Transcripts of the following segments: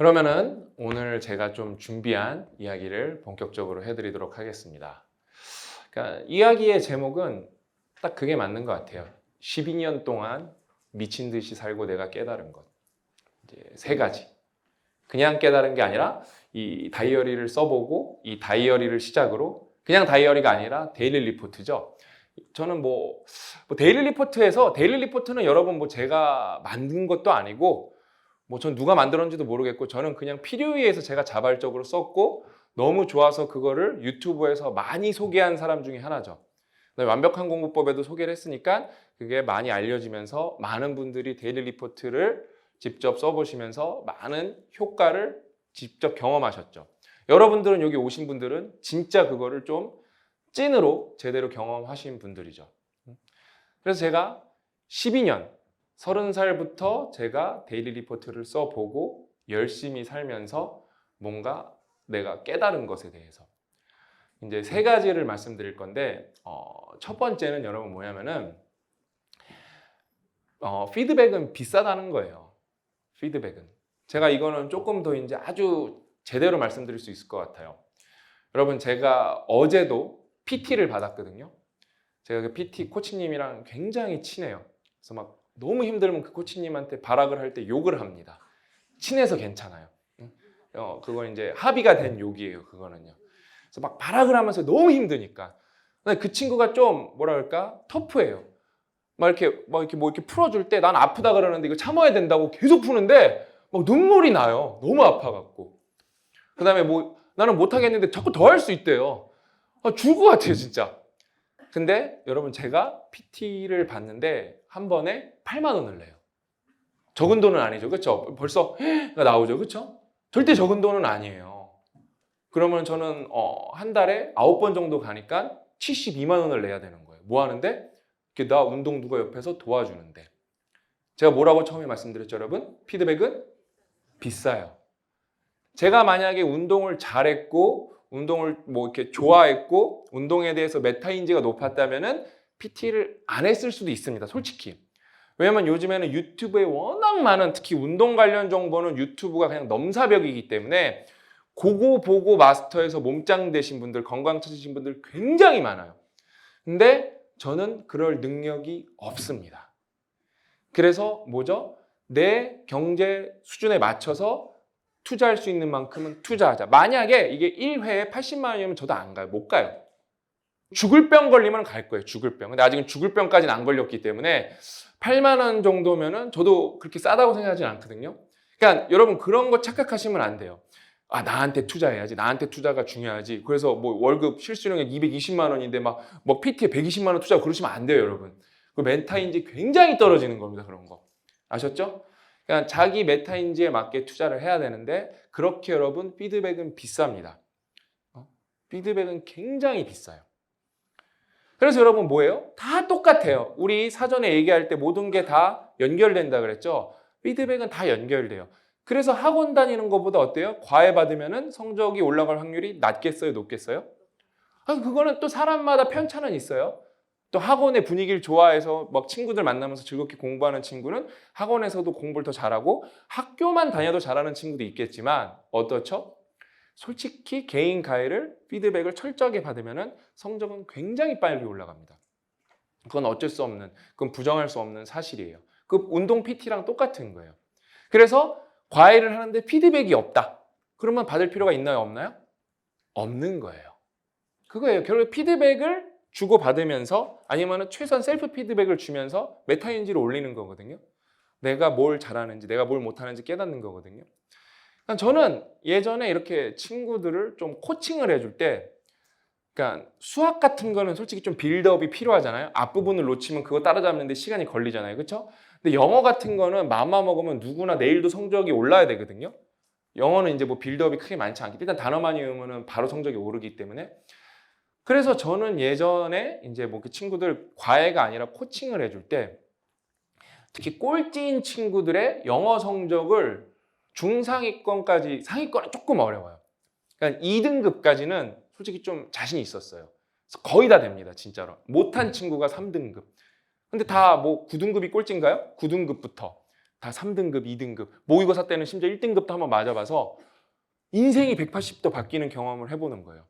그러면은 오늘 제가 좀 준비한 이야기를 본격적으로 해드리도록 하겠습니다. 그러니까 이야기의 제목은 딱 그게 맞는 것 같아요. 12년 동안 미친 듯이 살고 내가 깨달은 것. 이제 세 가지. 그냥 깨달은 게 아니라 이 다이어리를 써보고 이 다이어리를 시작으로 그냥 다이어리가 아니라 데일리 리포트죠. 저는 뭐, 뭐 데일리 리포트에서 데일리 리포트는 여러분 뭐 제가 만든 것도 아니고 뭐 전 누가 만들었는지도 모르겠고 저는 그냥 필요에 의해서 제가 자발적으로 썼고 너무 좋아서 그거를 유튜브에서 많이 소개한 사람 중에 하나죠. 완벽한 공부법에도 소개를 했으니까 그게 많이 알려지면서 많은 분들이 데일리 리포트를 직접 써보시면서 많은 효과를 직접 경험하셨죠. 여러분들은 여기 오신 분들은 진짜 그거를 좀 찐으로 제대로 경험하신 분들이죠. 그래서 제가 12년, 30살부터 제가 데일리 리포트를 써보고 열심히 살면서 뭔가 내가 깨달은 것에 대해서 이제 세 가지를 말씀드릴 건데 어, 첫 번째는 여러분 뭐냐면은 어, 피드백은 비싸다는 거예요. 피드백은 제가 이거는 조금 더 이제 아주 제대로 말씀드릴 수 있을 것 같아요. 여러분 제가 어제도 PT를 받았거든요. 제가 그 PT 코치님이랑 굉장히 친해요. 그래서 막 너무 힘들면 그 코치님한테 발악을 할 때 욕을 합니다. 친해서 괜찮아요. 응? 어, 그건 이제 합의가 된 욕이에요. 그거는요. 그래서 막 발악을 하면서 너무 힘드니까. 그 친구가 좀 뭐라 그럴까 터프해요. 막 이렇게 막 이렇게 뭐 이렇게 풀어줄 때 난 아프다 그러는데 이거 참아야 된다고 계속 푸는데 막 눈물이 나요. 너무 아파갖고. 그다음에 뭐 나는 못 하겠는데 자꾸 더 할 수 있대요. 아, 죽을 것 같아요 진짜. 근데 여러분 제가 PT를 받는데 한 번에 8만 원을 내요. 적은 돈은 아니죠, 그렇죠? 벌써 나오죠, 그렇죠? 절대 적은 돈은 아니에요. 그러면 저는 어, 한 달에 9번 정도 가니까 72만 원을 내야 되는 거예요. 뭐 하는데? 나 운동 누가 옆에서 도와주는데. 제가 뭐라고 처음에 말씀드렸죠, 여러분? 피드백은 비싸요. 제가 만약에 운동을 잘했고 운동을 뭐 이렇게 좋아했고 운동에 대해서 메타인지가 높았다면은 PT를 안 했을 수도 있습니다. 솔직히. 왜냐면 요즘에는 유튜브에 워낙 많은 특히 운동 관련 정보는 유튜브가 그냥 넘사벽이기 때문에 그거 보고 마스터해서 몸짱 되신 분들, 건강 찾으신 분들 굉장히 많아요. 근데 저는 그럴 능력이 없습니다. 그래서 뭐죠? 내 경제 수준에 맞춰서 투자할 수 있는 만큼은 투자하자. 만약에 이게 1회에 80만 원이면 저도 안 가요. 못 가요. 죽을 병 걸리면 갈 거예요. 죽을 병. 근데 아직은 죽을 병까지는 안 걸렸기 때문에 8만 원 정도면은 저도 그렇게 싸다고 생각하진 않거든요. 그러니까 여러분 그런 거 착각하시면 안 돼요. 아 나한테 투자해야지. 나한테 투자가 중요하지. 그래서 뭐 월급 실수령액 220만 원인데 막 뭐 PT에 120만 원 투자 그러시면 안 돼요, 여러분. 그 멘타인지 굉장히 떨어지는 겁니다. 그런 거. 아셨죠? 그러니까 자기 메타인지에 맞게 투자를 해야 되는데 그렇게 여러분 피드백은 비쌉니다. 어? 피드백은 굉장히 비싸요. 그래서 여러분 뭐예요? 다 똑같아요. 우리 사전에 얘기할 때 모든 게 다 연결된다 그랬죠? 피드백은 다 연결돼요. 그래서 학원 다니는 것보다 어때요? 과외 받으면 성적이 올라갈 확률이 낮겠어요? 높겠어요? 아, 그거는 또 사람마다 편차는 있어요. 또 학원의 분위기를 좋아해서 막 친구들 만나면서 즐겁게 공부하는 친구는 학원에서도 공부를 더 잘하고 학교만 다녀도 잘하는 친구도 있겠지만 어떻죠? 솔직히 개인 가해를 피드백을 철저하게 받으면 성적은 굉장히 빨리 올라갑니다. 그건 어쩔 수 없는, 그건 부정할 수 없는 사실이에요. 그 운동 PT랑 똑같은 거예요. 그래서 과외를 하는데 피드백이 없다. 그러면 받을 필요가 있나요? 없나요? 없는 거예요. 그거예요. 결국 피드백을 주고 받으면서 아니면 최소한 셀프 피드백을 주면서 메타인지를 올리는 거거든요. 내가 뭘 잘하는지, 내가 뭘 못하는지 깨닫는 거거든요. 그러니까 저는 예전에 이렇게 친구들을 좀 코칭을 해줄 때, 그러니까 수학 같은 거는 솔직히 좀 빌드업이 필요하잖아요. 앞부분을 놓치면 그거 따라잡는데 시간이 걸리잖아요. 그렇죠? 근데 영어 같은 거는 마음만 먹으면 누구나 내일도 성적이 올라야 되거든요. 영어는 이제 뭐 빌드업이 크게 많지 않기 때문에 일단 단어만 외우면 바로 성적이 오르기 때문에 그래서 저는 예전에 이제 뭐그 친구들 과외가 아니라 코칭을 해줄 때 특히 꼴찌인 친구들의 영어 성적을 중상위권까지 상위권은 조금 어려워요. 그러니까 2등급까지는 솔직히 좀 자신이 있었어요. 거의 다 됩니다, 진짜로. 못한 친구가 3등급. 근데 다 뭐 9등급이 꼴찌인가요? 9등급부터. 다 3등급, 2등급, 모의고사 때는 심지어 1등급도 한번 맞아봐서 인생이 180도 바뀌는 경험을 해보는 거예요.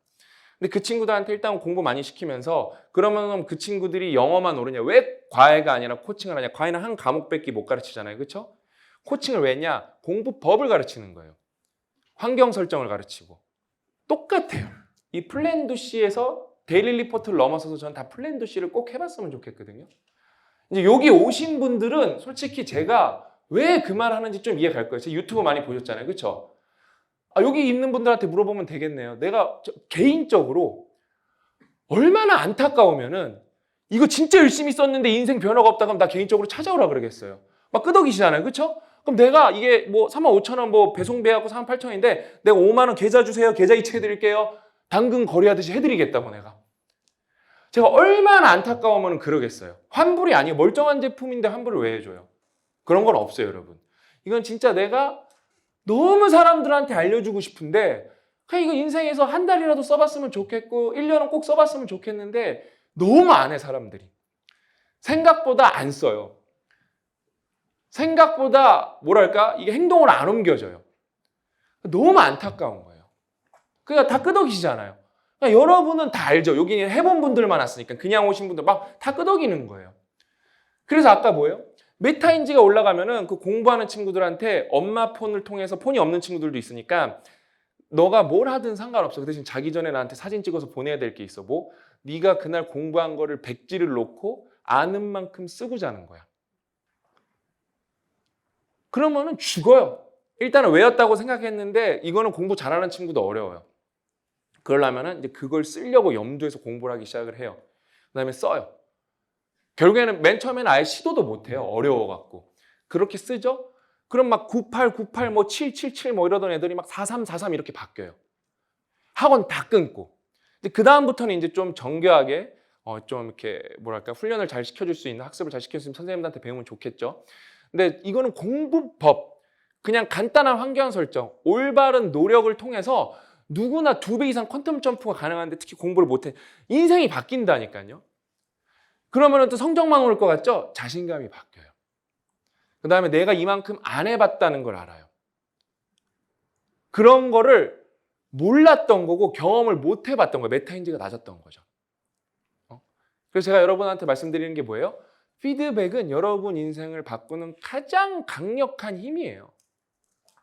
근데 그 친구들한테 일단 공부 많이 시키면서 그러면 그 친구들이 영어만 오르냐? 왜 과외가 아니라 코칭을 하냐? 과외는 한 과목밖에 못 가르치잖아요. 그렇죠? 코칭을 왜 했냐? 공부법을 가르치는 거예요. 환경 설정을 가르치고 똑같아요. 이 플랜 도시에서 데일리 리포트를 넘어서서 저는 다 플랜 도시를 꼭 해봤으면 좋겠거든요. 이제 여기 오신 분들은 솔직히 제가 왜 그 말 하는지 좀 이해 갈 거예요. 제 유튜브 많이 보셨잖아요. 그렇죠? 아, 여기 있는 분들한테 물어보면 되겠네요. 내가 저- 개인적으로 얼마나 안타까우면은 이거 진짜 열심히 썼는데 인생 변화가 없다 그러면 나 개인적으로 찾아오라 그러겠어요. 막 끄덕이시잖아요. 그렇죠? 그럼 내가 이게 뭐 3만 5천 원 뭐 배송비하고 3만 8천 원인데 내가 5만 원 계좌 주세요. 계좌 이체해 드릴게요. 당근 거래하듯이 해 드리겠다고 내가. 제가 얼마나 안타까우면 그러겠어요. 환불이 아니에요. 멀쩡한 제품인데 환불을 왜 해줘요? 그런 건 없어요, 여러분. 이건 진짜 내가 너무 사람들한테 알려주고 싶은데 그냥 이거 인생에서 한 달이라도 써봤으면 좋겠고 1년은 꼭 써봤으면 좋겠는데 너무 안 해 사람들이. 생각보다 안 써요. 생각보다 뭐랄까? 이게 행동을 안 옮겨져요. 너무 안타까운 거예요. 그러니까 다 끄덕이시잖아요. 그러니까 여러분은 다 알죠. 여기 해본 분들만 왔으니까. 그냥 오신 분들 막 다 끄덕이는 거예요. 그래서 아까 뭐예요? 메타인지가 올라가면은 그 공부하는 친구들한테 엄마 폰을 통해서 폰이 없는 친구들도 있으니까 너가 뭘 하든 상관없어. 그 대신 자기 전에 나한테 사진 찍어서 보내야 될 게 있어. 뭐? 네가 그날 공부한 거를 백지를 놓고 아는 만큼 쓰고 자는 거야. 그러면은 죽어요. 일단은 외웠다고 생각했는데 이거는 공부 잘하는 친구도 어려워요. 그러려면은 이제 그걸 쓰려고 염두에서 공부를 하기 시작을 해요. 그다음에 써요. 결국에는 맨 처음에는 아예 시도도 못 해요. 어려워갖고. 그렇게 쓰죠? 그럼 막 98, 98, 뭐 777 뭐 이러던 애들이 막 43, 43 이렇게 바뀌어요. 학원 다 끊고. 근데 그 다음부터는 이제 좀 정교하게 어, 좀 이렇게 뭐랄까 훈련을 잘 시켜줄 수 있는 학습을 잘 시켜줄 수 있는 선생님들한테 배우면 좋겠죠. 근데 이거는 공부법, 그냥 간단한 환경 설정, 올바른 노력을 통해서 누구나 두 배 이상 퀀텀 점프가 가능한데 특히 공부를 못해 인생이 바뀐다니까요. 그러면 또 성적만 오를 것 같죠? 자신감이 바뀌어요. 그 다음에 내가 이만큼 안 해봤다는 걸 알아요. 그런 거를 몰랐던 거고 경험을 못 해봤던 거예요. 메타인지가 낮았던 거죠. 어? 그래서 제가 여러분한테 말씀드리는 게 뭐예요? 피드백은 여러분 인생을 바꾸는 가장 강력한 힘이에요.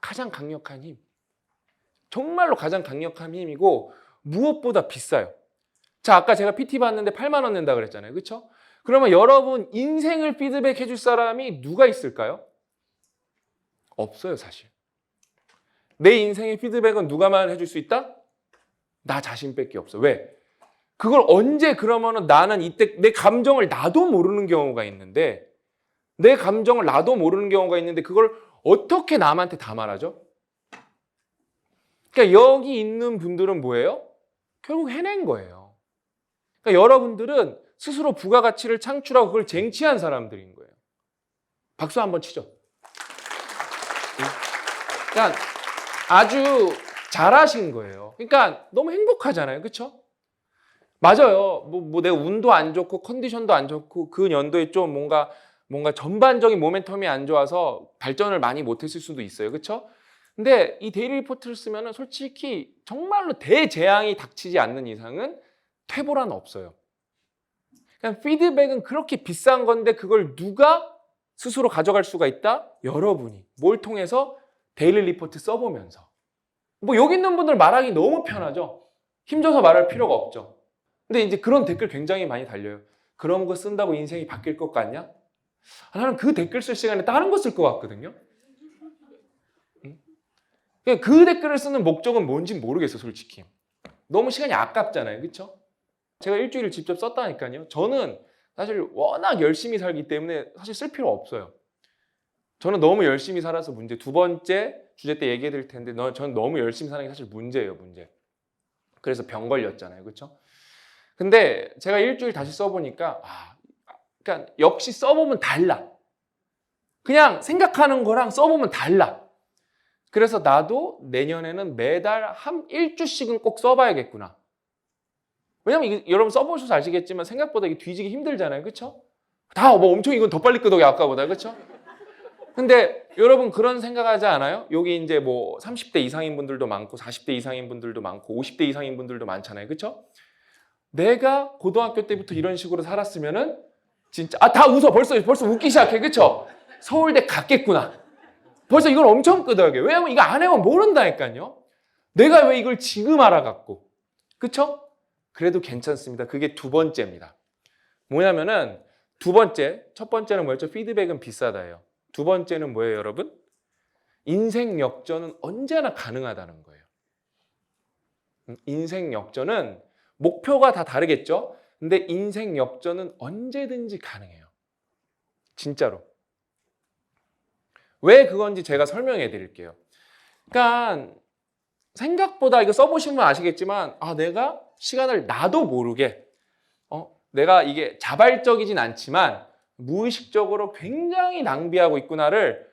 가장 강력한 힘. 정말로 가장 강력한 힘이고 무엇보다 비싸요. 자, 아까 제가 PT 받는데 8만 원 낸다 그랬잖아요. 그렇죠? 그러면 여러분 인생을 피드백 해줄 사람이 누가 있을까요? 없어요, 사실. 내 인생의 피드백은 누가만 해줄 수 있다? 나 자신밖에 없어. 왜? 그걸 언제 그러면은 나는 이때 내 감정을 나도 모르는 경우가 있는데 내 감정을 나도 모르는 경우가 있는데 그걸 어떻게 남한테 다 말하죠? 그러니까 여기 있는 분들은 뭐예요? 결국 해낸 거예요. 그러니까 여러분들은 스스로 부가가치를 창출하고 그걸 쟁취한 사람들인 거예요. 박수 한번 치죠. 그러니까 아주 잘하신 거예요. 그러니까 너무 행복하잖아요. 그렇죠? 맞아요. 뭐, 뭐 내가 운도 안 좋고 컨디션도 안 좋고 그 연도에 좀 뭔가 뭔가 전반적인 모멘텀이 안 좋아서 발전을 많이 못했을 수도 있어요. 그렇죠? 근데 이 데일리 리포트를 쓰면은 솔직히 정말로 대재앙이 닥치지 않는 이상은 퇴보란 없어요. 그냥 피드백은 그렇게 비싼 건데 그걸 누가 스스로 가져갈 수가 있다? 여러분이. 뭘 통해서? 데일리 리포트 써보면서. 뭐 여기 있는 분들 말하기 너무 편하죠? 힘줘서 말할 필요가 없죠. 근데 이제 그런 댓글 굉장히 많이 달려요. 그런 거 쓴다고 인생이 바뀔 것 같냐? 아, 나는 그 댓글 쓸 시간에 다른 거 쓸 것 같거든요. 응? 그그 댓글을 쓰는 목적은 뭔지 모르겠어, 솔직히. 너무 시간이 아깝잖아요, 그렇죠? 제가 일주일을 직접 썼다니까요. 저는 사실 워낙 열심히 살기 때문에 사실 쓸 필요 없어요. 저는 너무 열심히 살아서 문제. 두 번째 주제 때 얘기해 드릴 텐데, 너, 저는 너무 열심히 사는 게 사실 문제예요, 문제. 그래서 병 걸렸잖아요, 그렇죠? 근데 제가 일주일 다시 써 보니까, 아, 그러니까 역시 써 보면 달라. 그냥 생각하는 거랑 써 보면 달라. 그래서 나도 내년에는 매달 한 일주씩은 꼭 써 봐야겠구나. 왜냐면 이게 여러분 써보셔서 아시겠지만 생각보다 이게 뒤지기 힘들잖아요. 그쵸? 다뭐 엄청 이건 더 빨리 끄덕여 아까보다. 그쵸? 근데 여러분 그런 생각하지 않아요? 여기 이제 뭐 30대 이상인 분들도 많고 40대 이상인 분들도 많고 50대 이상인 분들도 많잖아요. 그렇죠? 내가 고등학교 때부터 이런 식으로 살았으면은 진짜 아 다 웃어 벌써 벌써 웃기 시작해 그쵸? 서울대 갔겠구나 벌써 이걸 엄청 끄덕여 왜냐면 이거 안 해면 모른다니까요 내가 왜 이걸 지금 알아갖고 그쵸? 그래도 괜찮습니다 그게 두 번째입니다 뭐냐면은 두 번째 첫 번째는 뭐였죠? 피드백은 비싸다예요 두 번째는 뭐예요 여러분? 인생 역전은 언제나 가능하다는 거예요 음, 인생 역전은 목표가 다 다르겠죠? 근데 인생 역전은 언제든지 가능해요. 진짜로. 왜 그건지 제가 설명해 드릴게요. 그러니까 생각보다 이거 써보시면 아시겠지만 아 내가 시간을 나도 모르게 어 내가 이게 자발적이진 않지만 무의식적으로 굉장히 낭비하고 있구나를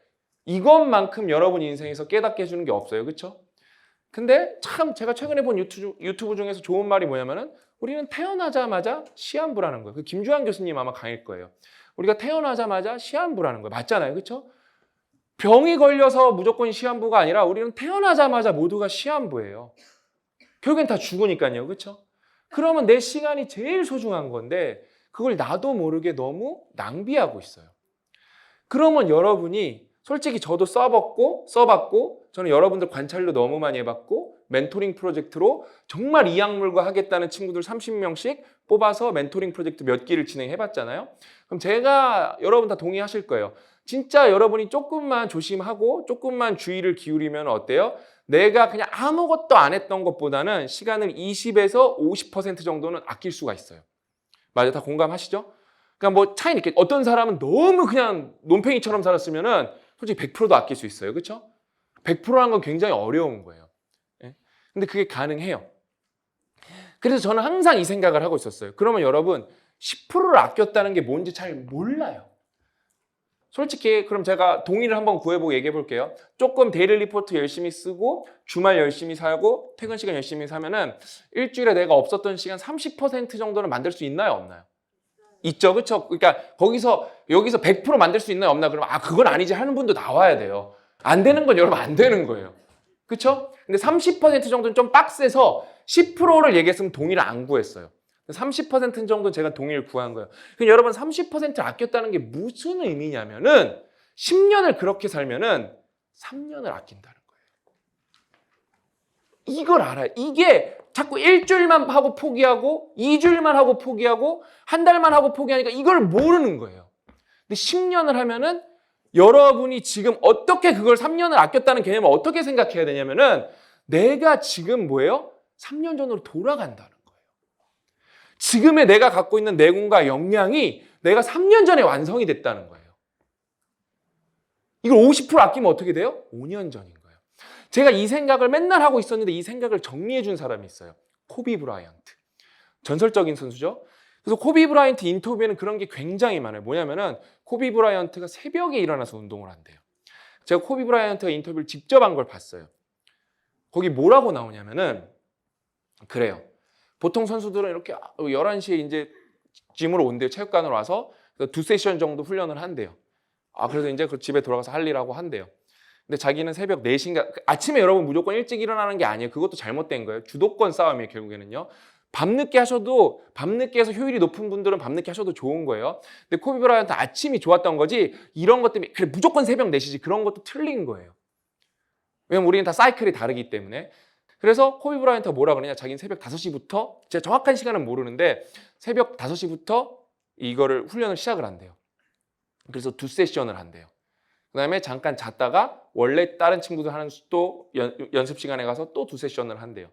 이것만큼 여러분 인생에서 깨닫게 해주는 게 없어요. 그렇죠? 근데 참 제가 최근에 본 유튜브, 유튜브 중에서 좋은 말이 뭐냐면은 우리는 태어나자마자 시한부라는 거예요. 그 김주환 교수님 아마 강일 거예요. 우리가 태어나자마자 시한부라는 거예요. 맞잖아요. 그렇죠? 병이 걸려서 무조건 시한부가 아니라 우리는 태어나자마자 모두가 시한부예요. 결국엔 다 죽으니까요. 그렇죠? 그러면 내 시간이 제일 소중한 건데 그걸 나도 모르게 너무 낭비하고 있어요. 그러면 여러분이 솔직히 저도 써봤고 써봤고 저는 여러분들 관찰도 너무 많이 해봤고 멘토링 프로젝트로 정말 이 약물과 하겠다는 친구들 30명씩 뽑아서 멘토링 프로젝트 몇 기를 진행해봤잖아요. 그럼 제가 여러분 다 동의하실 거예요. 진짜 여러분이 조금만 조심하고 조금만 주의를 기울이면 어때요? 내가 그냥 아무것도 안 했던 것보다는 시간을 20에서 50% 정도는 아낄 수가 있어요. 맞아, 다 공감하시죠? 그러니까 뭐 차이는 이렇게 어떤 사람은 너무 그냥 논팽이처럼 살았으면은 솔직히 100%도 아낄 수 있어요. 그렇죠? 100%라는 건 굉장히 어려운 거예요. 예? 근데 그게 가능해요. 그래서 저는 항상 이 생각을 하고 있었어요. 그러면 여러분 10%를 아꼈다는 게 뭔지 잘 몰라요. 솔직히 그럼 제가 동의를 한번 구해보고 얘기해 볼게요. 조금 데일리 리포트 열심히 쓰고 주말 열심히 살고 퇴근 시간 열심히 사면은 일주일에 내가 없었던 시간 30% 정도는 만들 수 있나요, 없나요? 있죠, 그렇죠? 그러니까 거기서 여기서 100% 만들 수 있나요, 없나? 그러면 아 그건 아니지 하는 분도 나와야 돼요. 안 되는 건 여러분 안 되는 거예요. 그렇죠? 근데 30% 정도는 좀 빡세서 10%를 얘기했으면 동의를 안 구했어요. 30% 정도 제가 동의를 구한 거예요. 그럼 여러분 30% 아꼈다는 게 무슨 의미냐면은 10년을 그렇게 살면은 3년을 아낀다는 거예요. 이걸 알아요. 이게 자꾸 일주일만 하고 포기하고 2주일만 하고 포기하고 한 달만 하고 포기하니까 이걸 모르는 거예요. 근데 10년을 하면은 여러분이 지금 어떻게 그걸 3년을 아꼈다는 개념을 어떻게 생각해야 되냐면은 내가 지금 뭐예요? 3년 전으로 돌아간다는 거예요. 지금의 내가 갖고 있는 내공과 역량이 내가 3년 전에 완성이 됐다는 거예요. 이걸 50% 아끼면 어떻게 돼요? 5년 전인 거예요. 제가 이 생각을 맨날 하고 있었는데 이 생각을 정리해 준 사람이 있어요. 코비 브라이언트. 전설적인 선수죠. 그래서 코비 브라이언트 인터뷰에는 그런 게 굉장히 많아요. 뭐냐면은 코비 브라이언트가 새벽에 일어나서 운동을 한대요. 제가 코비 브라이언트가 인터뷰를 직접 한 걸 봤어요. 거기 뭐라고 나오냐면은 그래요. 보통 선수들은 이렇게 11시에 이제 짐으로 온대요. 체육관으로 와서 두 세션 정도 훈련을 한대요. 아, 그래서 이제 그 집에 돌아가서 할 일하고 한대요. 근데 자기는 새벽 4시인가 아침에 여러분 무조건 일찍 일어나는 게 아니에요. 그것도 잘못된 거예요. 주도권 싸움이에요, 결국에는요. 밤늦게 하셔도 밤늦게 해서 효율이 높은 분들은 밤늦게 하셔도 좋은 거예요. 근데 코비 브라이언트 아침이 좋았던 거지 이런 것 때문에 그래 무조건 새벽 4시지 그런 것도 틀린 거예요. 왜냐면 우리는 다 사이클이 다르기 때문에 그래서 코비 브라이언트가 뭐라 그러냐 자기는 새벽 5시부터 제가 정확한 시간은 모르는데 새벽 5시부터 이거를 훈련을 시작을 한대요. 그래서 두 세션을 한대요. 그 다음에 잠깐 잤다가 원래 다른 친구들 하는 또 연 습 시간에 가서 또 두 세션을 한대요.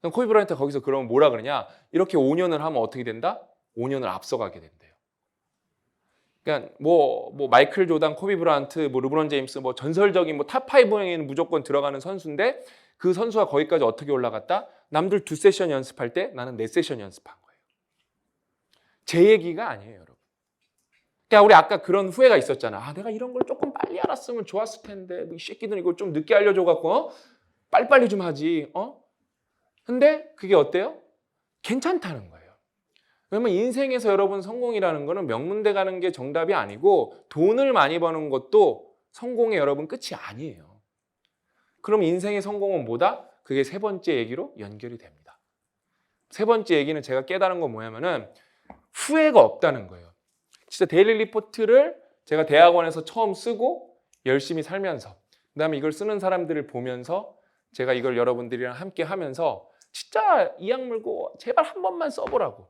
그럼 코비 브라이언트 거기서 그러면 뭐라 그러냐? 이렇게 5년을 하면 어떻게 된다? 5년을 앞서가게 된대요. 그러니까 뭐, 뭐 마이클 조단, 코비 브라이언트, 뭐 르브론 제임스, 뭐 전설적인 뭐탑 5에는 무조건 들어가는 선수인데 그 선수가 거기까지 어떻게 올라갔다? 남들 두 세션 연습할 때 나는 네 세션 연습한 거예요. 제 얘기가 아니에요, 여러분. 그러니까 우리 아까 그런 후회가 있었잖아. 아, 내가 이런 걸 조금 빨리 알았으면 좋았을 텐데. 뭐이 새끼들 이걸 좀 늦게 알려줘 갖고 어? 빨리빨리 좀 하지. 어? 근데 그게 어때요? 괜찮다는 거예요. 왜냐면 인생에서 여러분 성공이라는 거는 명문대 가는 게 정답이 아니고 돈을 많이 버는 것도 성공의 여러분 끝이 아니에요. 그럼 인생의 성공은 뭐다? 그게 세 번째 얘기로 연결이 됩니다. 세 번째 얘기는 제가 깨달은 건 뭐냐면은 후회가 없다는 거예요. 진짜 데일리 리포트를 제가 대학원에서 처음 쓰고 열심히 살면서 그다음에 이걸 쓰는 사람들을 보면서 제가 이걸 여러분들이랑 함께 하면서 진짜 이악 물고 제발 한 번만 써보라고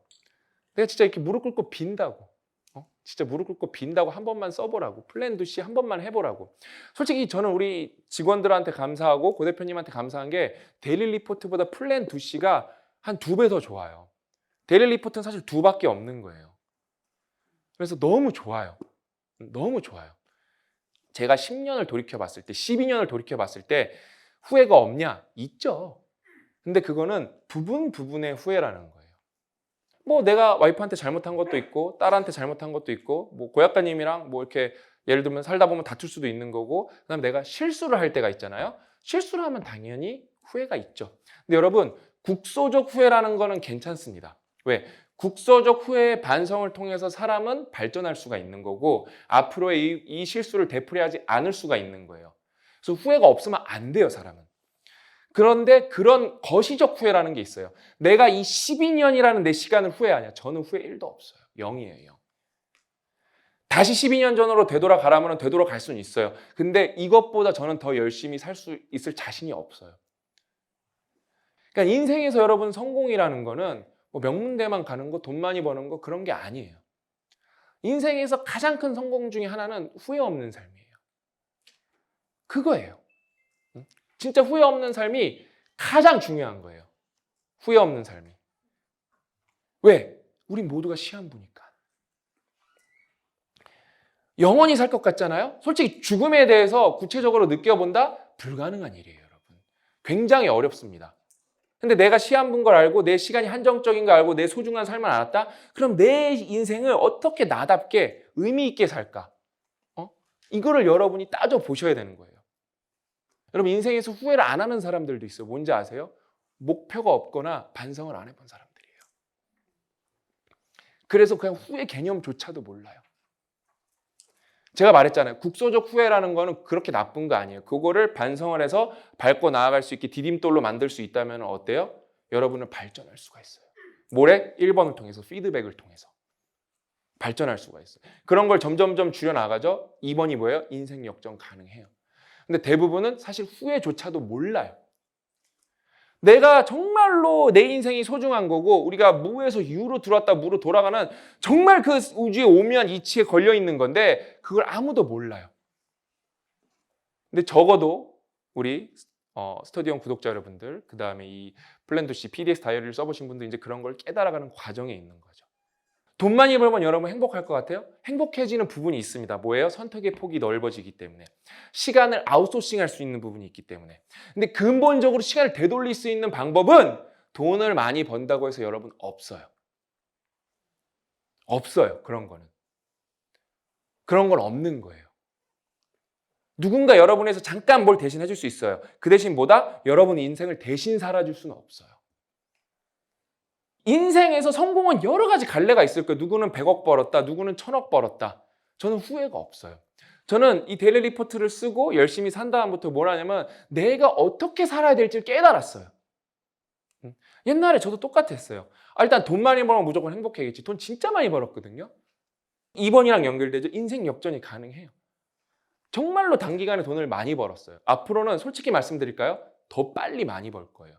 내가 진짜 이렇게 무릎 꿇고 빈다고 어? 진짜 무릎 꿇고 빈다고 한 번만 써보라고 플랜 두시 한 번만 해보라고. 솔직히 저는 우리 직원들한테 감사하고 고 대표님한테 감사한 게 데일리 리포트보다 플랜 두시가 한 두 배 더 좋아요. 데일리 리포트는 사실 두 밖에 없는 거예요. 그래서 너무 좋아요. 너무 좋아요. 제가 10년을 돌이켜 봤을 때 12년을 돌이켜 봤을 때 후회가 없냐? 있죠. 근데 그거는 부분 부분의 후회라는 거예요 뭐 내가 와이프한테 잘못한 것도 있고 딸한테 잘못한 것도 있고 뭐 고약가님이랑 뭐 이렇게 예를 들면 살다 보면 다툴 수도 있는 거고 그다음 내가 실수를 할 때가 있잖아요. 실수를 하면 당연히 후회가 있죠. 근데 여러분 국소적 후회라는 거는 괜찮습니다. 왜? 국소적 후회의 반성을 통해서 사람은 발전할 수가 있는 거고 앞으로의 이, 이 실수를 되풀이하지 않을 수가 있는 거예요. 그래서 후회가 없으면 안 돼요, 사람은. 그런데 그런 거시적 후회라는 게 있어요. 내가 이 12년이라는 내 시간을 후회하냐? 저는 후회 1도 없어요. 0이에요. 0. 다시 12년 전으로 되돌아가라면 되돌아갈 수는 있어요. 근데 이것보다 저는 더 열심히 살 수 있을 자신이 없어요. 그러니까 인생에서 여러분 성공이라는 거는 뭐 명문대만 가는 거, 돈 많이 버는 거 그런 게 아니에요. 인생에서 가장 큰 성공 중에 하나는 후회 없는 삶이에요. 그거예요. 응? 진짜 후회 없는 삶이 가장 중요한 거예요. 후회 없는 삶이. 왜? 우리 모두가 시한부니까. 영원히 살 것 같잖아요? 솔직히 죽음에 대해서 구체적으로 느껴본다? 불가능한 일이에요, 여러분. 굉장히 어렵습니다. 근데 내가 시한부인 걸 알고 내 시간이 한정적인 걸 알고 내 소중한 삶을 알았다? 그럼 내 인생을 어떻게 나답게 의미 있게 살까? 어? 이거를 여러분이 따져 보셔야 되는 거예요. 여러분 인생에서 후회를 안 하는 사람들도 있어요. 뭔지 아세요? 목표가 없거나 반성을 안 해본 사람들이에요. 그래서 그냥 후회 개념조차도 몰라요. 제가 말했잖아요. 국소적 후회라는 거는 그렇게 나쁜 거 아니에요. 그거를 반성을 해서 밟고 나아갈 수 있게 디딤돌로 만들 수 있다면 어때요? 여러분은 발전할 수가 있어요. 뭐래? 1번을 통해서 피드백을 통해서 발전할 수가 있어요. 그런 걸 점점점 줄여 나가죠. 2번이 뭐예요? 인생 역전 가능해요. 근데 대부분은 사실 후회조차도 몰라요. 내가 정말로 내 인생이 소중한 거고 우리가 무에서 유로 들어왔다 무로 돌아가는 정말 그 우주의 오묘한 이치에 걸려 있는 건데 그걸 아무도 몰라요. 근데 적어도 우리 어, 스터디형 구독자 여러분들 그 다음에 이 플랜도시 PDS 다이어리를 써보신 분들 이제 그런 걸 깨달아가는 과정에 있는 거죠. 돈 많이 벌면 여러분 행복할 것 같아요? 행복해지는 부분이 있습니다. 뭐예요? 선택의 폭이 넓어지기 때문에. 시간을 아웃소싱 할 수 있는 부분이 있기 때문에. 근데 근본적으로 시간을 되돌릴 수 있는 방법은 돈을 많이 번다고 해서 여러분 없어요. 없어요. 그런 거는. 그런 건 없는 거예요. 누군가 여러분에서 잠깐 뭘 대신 해 줄 수 있어요. 그 대신 뭐다? 여러분 인생을 대신 살아줄 수는 없어요. 인생에서 성공은 여러 가지 갈래가 있을 거예요. 누구는 100억 벌었다, 누구는 1000억 벌었다. 저는 후회가 없어요. 저는 이 데일리 리포트를 쓰고 열심히 산 다음부터 뭘 하냐면 내가 어떻게 살아야 될지 를 깨달았어요. 음, 옛날에 저도 똑같았어요. 아, 일단 돈 많이 벌면 무조건 행복해야겠지. 돈 진짜 많이 벌었거든요. 2번이랑 연결되죠. 인생 역전이 가능해요. 정말로 단기간에 돈을 많이 벌었어요. 앞으로는 솔직히 말씀드릴까요? 더 빨리 많이 벌 거예요.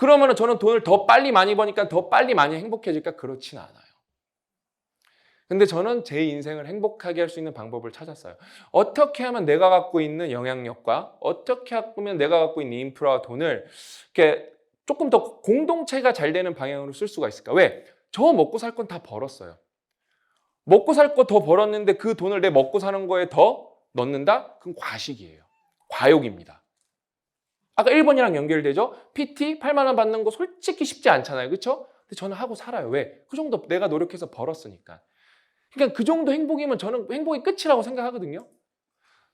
그러면 저는 돈을 더 빨리 많이 버니까 더 빨리 많이 행복해질까? 그렇진 않아요. 근데 저는 제 인생을 행복하게 할 수 있는 방법을 찾았어요. 어떻게 하면 내가 갖고 있는 영향력과 어떻게 하면 내가 갖고 있는 인프라와 돈을 이렇게 조금 더 공동체가 잘 되는 방향으로 쓸 수가 있을까? 왜? 저 먹고 살 건 다 벌었어요. 먹고 살 거 더 벌었는데 그 돈을 내 먹고 사는 거에 더 넣는다? 그건 과식이에요. 과욕입니다. 아까 1번이랑 연결되죠? PT 8만 원 받는 거 솔직히 쉽지 않잖아요. 그렇죠? 근데 저는 하고 살아요. 왜? 그 정도 내가 노력해서 벌었으니까. 그러니까 그 정도 행복이면 저는 행복이 끝이라고 생각하거든요.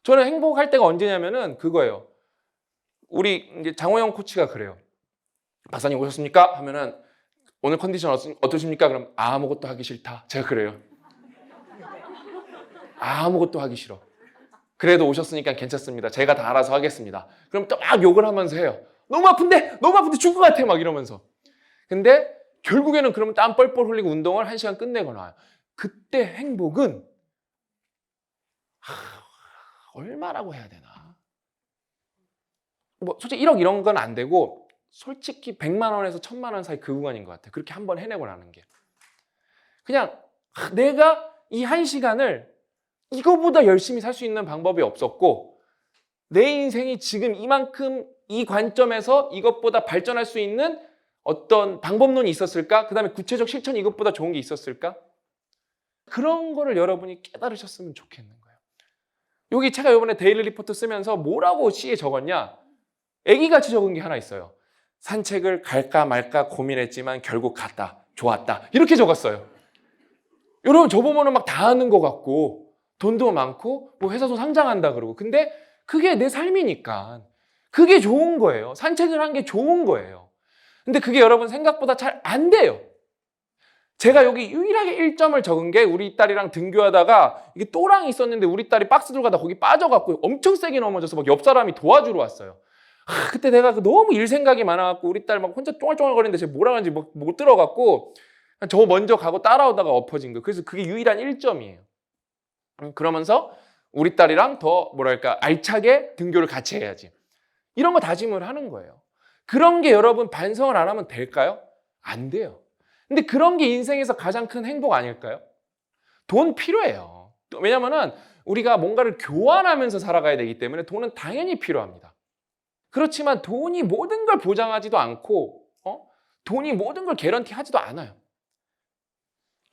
저는 행복할 때가 언제냐면은 그거예요. 우리 이제 장호영 코치가 그래요. 박사님 오셨습니까? 하면은 오늘 컨디션 어떠십니까? 그럼 아무것도 하기 싫다. 제가 그래요. 아무것도 하기 싫어. 그래도 오셨으니까 괜찮습니다. 제가 다 알아서 하겠습니다. 그럼 또 막 욕을 하면서 해요. 너무 아픈데, 너무 아픈데 죽을 것 같아 막 이러면서. 근데 결국에는 그러면 땀 뻘뻘 흘리고 운동을 한 시간 끝내고 나와요. 그때 행복은 하, 얼마라고 해야 되나? 뭐 솔직히 1억 이런 건 안 되고 솔직히 100만 원에서 1000만 원 사이 그 구간인 것 같아요. 그렇게 한번 해내고 나는 게. 그냥 하, 내가 이 한 시간을 이거보다 열심히 살 수 있는 방법이 없었고 내 인생이 지금 이만큼 이 관점에서 이것보다 발전할 수 있는 어떤 방법론이 있었을까? 그 다음에 구체적 실천이 이것보다 좋은 게 있었을까? 그런 거를 여러분이 깨달으셨으면 좋겠는 거예요. 여기 제가 이번에 데일리 리포트 쓰면서 뭐라고 시에 적었냐? 애기같이 적은 게 하나 있어요. 산책을 갈까 말까 고민했지만 결국 갔다. 좋았다. 이렇게 적었어요. 여러분 저 보면은 막 다 하는 것 같고 돈도 많고 뭐 회사 도 상장한다 그러고 근데 그게 내 삶이니까 그게 좋은 거예요. 산책을 한 게 좋은 거예요. 근데 그게 여러분 생각보다 잘 안 돼요. 제가 여기 유일하게 1점을 적은 게 우리 딸이랑 등교하다가 이게 또랑이 있었는데 우리 딸이 박스 들어가다 거기 빠져갖고 엄청 세게 넘어져서 막 옆 사람이 도와주러 왔어요. 아, 그때 내가 그 너무 일 생각이 많아갖고 우리 딸 막 혼자 쫑알쫑알거리는데 제가 뭐라 하는지 못, 못 들어갖고 저 먼저 가고 따라오다가 엎어진 거. 그래서 그게 유일한 1점이에요. 그러면서 우리 딸이랑 더 뭐랄까 알차게 등교를 같이 해야지. 이런 거 다짐을 하는 거예요. 그런 게 여러분 반성을 안 하면 될까요? 안 돼요. 근데 그런 게 인생에서 가장 큰 행복 아닐까요? 돈 필요해요. 왜냐면은 우리가 뭔가를 교환하면서 살아가야 되기 때문에 돈은 당연히 필요합니다. 그렇지만 돈이 모든 걸 보장하지도 않고, 어? 돈이 모든 걸 개런티 하지도 않아요.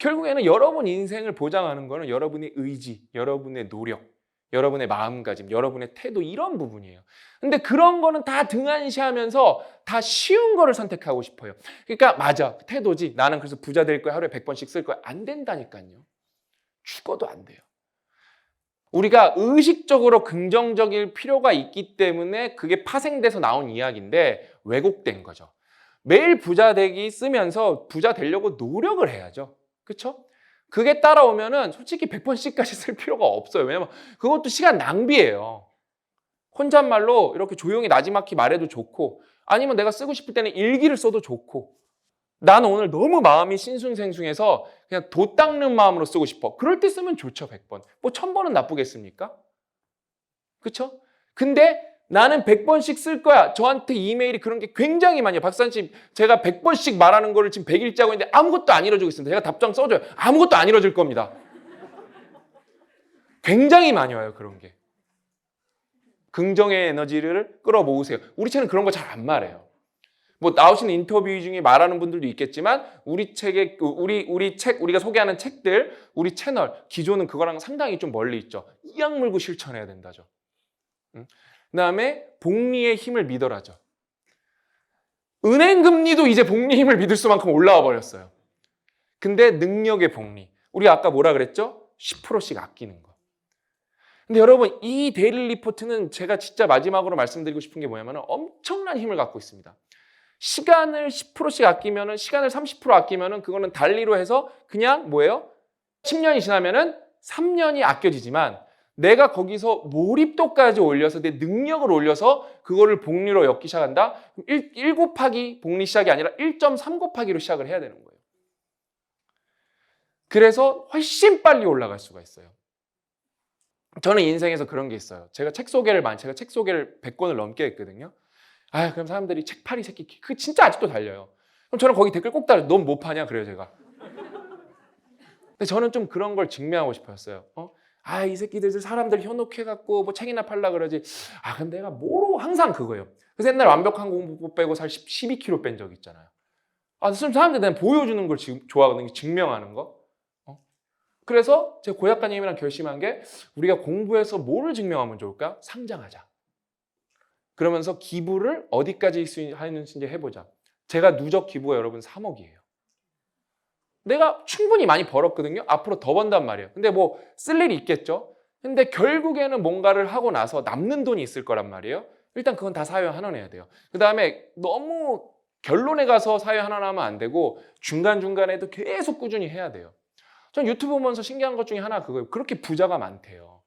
결국에는 여러분 인생을 보장하는 거는 여러분의 의지, 여러분의 노력, 여러분의 마음가짐, 여러분의 태도 이런 부분이에요. 근데 그런 거는 다 등한시하면서 다 쉬운 거를 선택하고 싶어요. 그러니까 맞아. 태도지. 나는 그래서 부자 될 거야. 하루에 100번씩 쓸 거야. 안 된다니까요. 죽어도 안 돼요. 우리가 의식적으로 긍정적일 필요가 있기 때문에 그게 파생돼서 나온 이야기인데 왜곡된 거죠. 매일 부자 되기 쓰면서 부자 되려고 노력을 해야죠. 그렇죠? 그게 따라오면은 솔직히 100번씩까지 쓸 필요가 없어요. 왜냐면 그것도 시간 낭비예요. 혼잣말로 이렇게 조용히 나지막히 말해도 좋고 아니면 내가 쓰고 싶을 때는 일기를 써도 좋고 나는 오늘 너무 마음이 신순생숭해서 그냥 도 닦는 마음으로 쓰고 싶어. 그럴 때 쓰면 좋죠, 100번. 뭐 1000번은 나쁘겠습니까? 그쵸? 근데 나는 100번씩 쓸 거야. 저한테 이메일이 그런 게 굉장히 많이 와요. 박사님, 제가 100번씩 말하는 거를 지금 100일째 하고 있는데 아무것도 안 이루어지고 있습니다. 제가 답장 써줘요. 아무것도 안 이루어질 겁니다. 굉장히 많이 와요, 그런 게. 긍정의 에너지를 끌어모으세요. 우리 책은 그런 거 잘 안 말해요. 뭐 나오시는 인터뷰 중에 말하는 분들도 있겠지만 우리 책의 우리 우리 책 우리가 소개하는 책들 우리 채널 기조는 그거랑 상당히 좀 멀리 있죠. 이악 물고 실천해야 된다죠. 음. 그 다음에 복리의 힘을 믿어라죠. 은행 금리도 이제 복리 힘을 믿을 수만큼 올라와 버렸어요. 근데 능력의 복리. 우리 아까 뭐라 그랬죠? 10%씩 아끼는 거. 근데 여러분 이 데일리 리포트는 제가 진짜 마지막으로 말씀드리고 싶은 게 뭐냐면 엄청난 힘을 갖고 있습니다. 시간을 10%씩 아끼면은 시간을 30% 아끼면은 그거는 달리로 해서 그냥 뭐예요? 10년이 지나면은 3년이 아껴지지만 내가 거기서 몰입도까지 올려서 내 능력을 올려서 그거를 복리로 엮기 시작한다? 1, 1 곱하기 복리 시작이 아니라 1.3 곱하기로 시작을 해야 되는 거예요. 그래서 훨씬 빨리 올라갈 수가 있어요. 저는 인생에서 그런 게 있어요. 제가 책 소개를 많이, 제가 책 소개를 100권을 넘게 했거든요. 아, 그럼 사람들이 책 팔이 새끼, 그 진짜 아직도 달려요. 그럼 저는 거기 댓글 꼭 달아요. 넌 못 파냐? 그래요, 제가. 근데 저는 좀 그런 걸 증명하고 싶었어요. 어? 아, 이 새끼들 사람들 현혹해갖고 뭐 책이나 팔라 그러지. 아, 근데 내가 뭐로 항상 그거예요. 그래서 옛날 완벽한 공부 빼고 살 12kg 뺀 적 있잖아요. 아, 사람들 내가 보여주는 걸 지금 좋아하거든요. 증명하는 거. 어? 그래서 제가 고 작가님이랑 결심한 게 우리가 공부해서 뭐를 증명하면 좋을까? 상장하자. 그러면서 기부를 어디까지 하는지 해보자. 제가 누적 기부가 여러분 3억이에요. 내가 충분히 많이 벌었거든요. 앞으로 더 번단 말이에요. 근데 뭐 쓸 일이 있겠죠. 근데 결국에는 뭔가를 하고 나서 남는 돈이 있을 거란 말이에요. 일단 그건 다 사회 환원해야 돼요. 그 다음에 너무 결론에 가서 사회 환원하면 안 되고 중간중간에도 계속 꾸준히 해야 돼요. 전 유튜브 보면서 신기한 것 중에 하나 그거예요. 그렇게 부자가 많대요.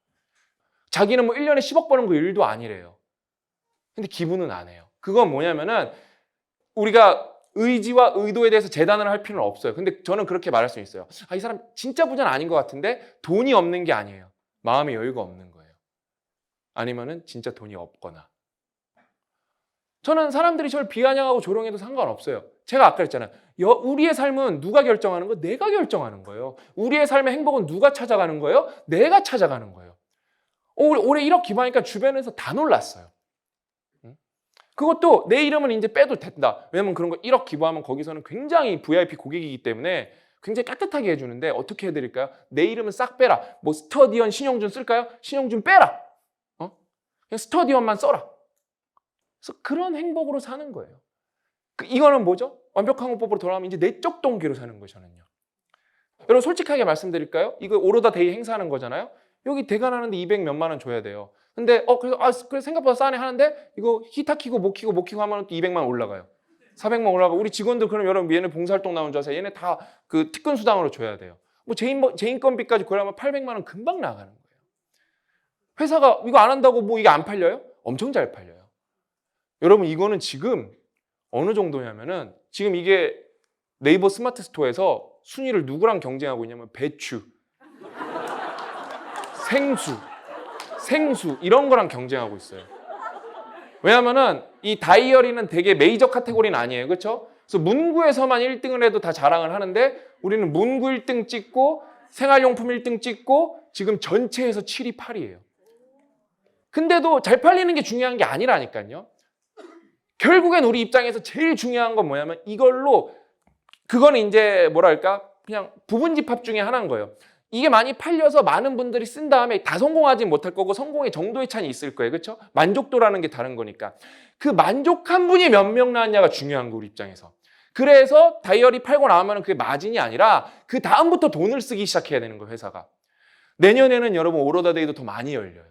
자기는 뭐 1년에 10억 버는 거 일도 아니래요. 근데 기부는 안 해요. 그건 뭐냐면은 우리가 의지와 의도에 대해서 재단을 할 필요는 없어요. 근데 저는 그렇게 말할 수 있어요. 아, 이 사람 진짜 부자는 아닌 것 같은데 돈이 없는 게 아니에요. 마음의 여유가 없는 거예요. 아니면은 진짜 돈이 없거나. 저는 사람들이 저를 비아냥하고 조롱해도 상관없어요. 제가 아까 했잖아요. 여- 우리의 삶은 누가 결정하는 거? 내가 결정하는 거예요. 우리의 삶의 행복은 누가 찾아가는 거예요? 내가 찾아가는 거예요. 올- 올해 1억 기부하니까 주변에서 다 놀랐어요. 응? 그것도 내 이름은 이제 빼도 된다. 왜냐면 그런 거 1억 기부하면 거기서는 굉장히 VIP 고객이기 때문에 굉장히 따뜻하게 해주는데 어떻게 해드릴까요? 내 이름은 싹 빼라. 뭐 스터디언 신용준 쓸까요? 신용준 빼라. 어? 그냥 스터디언만 써라. 그래서 그런 행복으로 사는 거예요. 그- 이거는 뭐죠? 완벽한 호법으로 돌아가면 이제 내적 동기로 사는 저는요. 여러분 솔직하게 말씀드릴까요? 이거 오로다 데이 행사하는 거잖아요. 여기 대관하는데 200 몇만 원 줘야 돼요. 근데 어 그래서 아 그래 생각보다 싸네 하는데 이거 히타 키고 못 키고 못 키고 하면 또 200만 원 올라가요. 400만 올라가. 우리 직원들 그럼 여러분 얘네 봉사활동 나온 줄 아세요? 얘네 다 그 특근 수당으로 줘야 돼요. 뭐 재인 재인건비까지 그러면 800만 원 금방 나가는 거예요. 회사가 이거 안 한다고 뭐 이게 안 팔려요? 엄청 잘 팔려요. 여러분 이거는 지금 어느 정도냐면은 지금 이게 네이버 스마트 스토어에서 순위를 누구랑 경쟁하고 있냐면 배추, 생수, 생수 이런 거랑 경쟁하고 있어요. 왜냐면은 이 다이어리는 되게 메이저 카테고리는 아니에요. 그렇죠? 그래서 문구에서만 1등을 해도 다 자랑을 하는데 우리는 문구 1등 찍고 생활용품 1등 찍고 지금 전체에서 7위 8위예요. 근데도 잘 팔리는 게 중요한 게 아니라니까요. 결국엔 우리 입장에서 제일 중요한 건 뭐냐면 이걸로 그거는 이제 뭐랄까 그냥 부분 집합 중에 하나인 거예요. 이게 많이 팔려서 많은 분들이 쓴 다음에 다 성공하지 못할 거고 성공의 정도의 차이 있을 거예요. 그렇죠? 만족도라는 게 다른 거니까. 그 만족한 분이 몇 명 나왔냐가 중요한 거 우리 입장에서. 그래서 다이어리 팔고 나오면 그게 마진이 아니라 그 다음부터 돈을 쓰기 시작해야 되는 거예요, 회사가. 내년에는 여러분 오로다데이도 더 많이 열려요.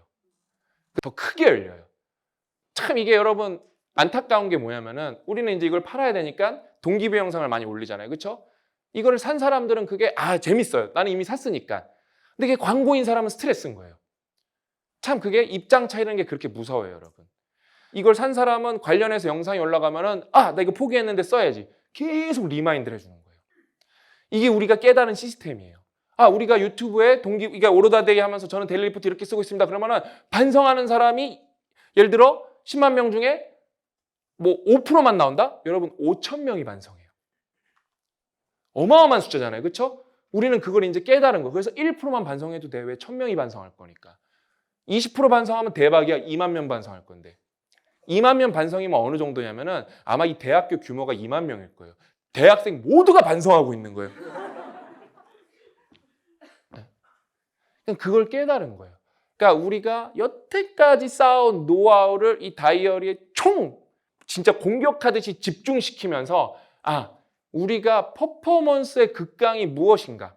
더 크게 열려요. 참 이게 여러분 안타까운 게 뭐냐면은 우리는 이제 이걸 팔아야 되니까 동기부여 영상을 많이 올리잖아요. 그렇죠? 이거를 산 사람들은 그게 아 재밌어요. 나는 이미 샀으니까. 근데 그게 광고인 사람은 스트레스인 거예요. 참 그게 입장 차이라는 게 그렇게 무서워요, 여러분. 이걸 산 사람은 관련해서 영상이 올라가면은 아, 나 이거 포기했는데 써야지. 계속 리마인드를 해주는 거예요. 이게 우리가 깨달은 시스템이에요. 아, 우리가 유튜브에 동기, 이게 오로다데이 하면서 저는 데일리 리포트 이렇게 쓰고 있습니다. 그러면은 반성하는 사람이 예를 들어 10만 명 중에 뭐 5%만 나온다? 여러분 5천 명이 반성해요. 어마어마한 숫자잖아요. 그렇죠? 우리는 그걸 이제 깨달은 거. 그래서 1%만 반성해도 돼. 왜 1000명이 반성할 거니까. 20% 반성하면 대박이야. 2만 명 반성할 건데. 2만 명 반성이면 어느 정도냐면은 아마 이 대학교 규모가 2만 명일 거예요. 대학생 모두가 반성하고 있는 거예요. 네. 그냥 그걸 깨달은 거예요. 그러니까 우리가 여태까지 쌓아온 노하우를 이 다이어리에 총 진짜 공격하듯이 집중시키면서 아 우리가 퍼포먼스의 극강이 무엇인가?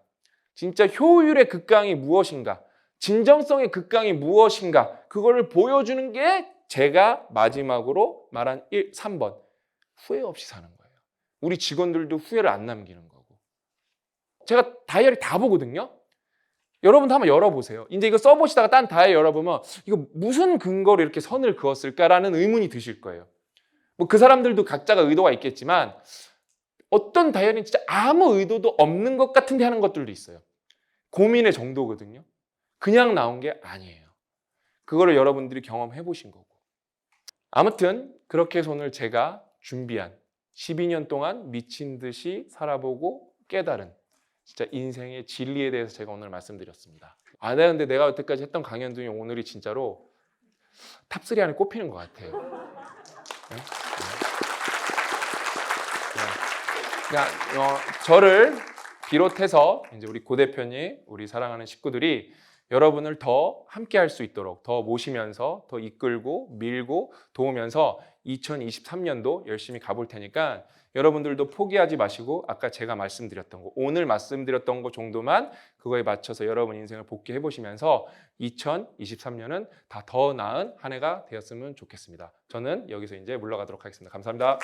진짜 효율의 극강이 무엇인가? 진정성의 극강이 무엇인가? 그거를 보여주는 게 제가 마지막으로 말한 1, 3번. 후회 없이 사는 거예요. 우리 직원들도 후회를 안 남기는 거고. 제가 다이어리 다 보거든요? 여러분도 한번 열어보세요. 이제 이거 써보시다가 딴 다이어리 열어보면 이거 무슨 근거로 이렇게 선을 그었을까라는 의문이 드실 거예요. 뭐 그 사람들도 각자가 의도가 있겠지만 어떤 다이어리는 진짜 아무 의도도 없는 것 같은데 하는 것들도 있어요. 고민의 정도거든요. 그냥 나온 게 아니에요. 그거를 여러분들이 경험해 보신 거고. 아무튼 그렇게 해서 오늘 제가 준비한 12년 동안 미친 듯이 살아보고 깨달은 진짜 인생의 진리에 대해서 제가 오늘 말씀드렸습니다. 아, 네, 근데 내가 여태까지 했던 강연 중에 오늘이 진짜로 탑3 안에 꼽히는 것 같아요. 네? 그러니까 어, 저를 비롯해서 이제 우리 고 대표님, 우리 사랑하는 식구들이 여러분을 더 함께 할 수 있도록 더 모시면서 더 이끌고 밀고 도우면서 2023년도 열심히 가볼 테니까 여러분들도 포기하지 마시고 아까 제가 말씀드렸던 거 오늘 말씀드렸던 거 정도만 그거에 맞춰서 여러분 인생을 복귀해 보시면서 2023년은 다 더 나은 한 해가 되었으면 좋겠습니다. 저는 여기서 이제 물러가도록 하겠습니다. 감사합니다.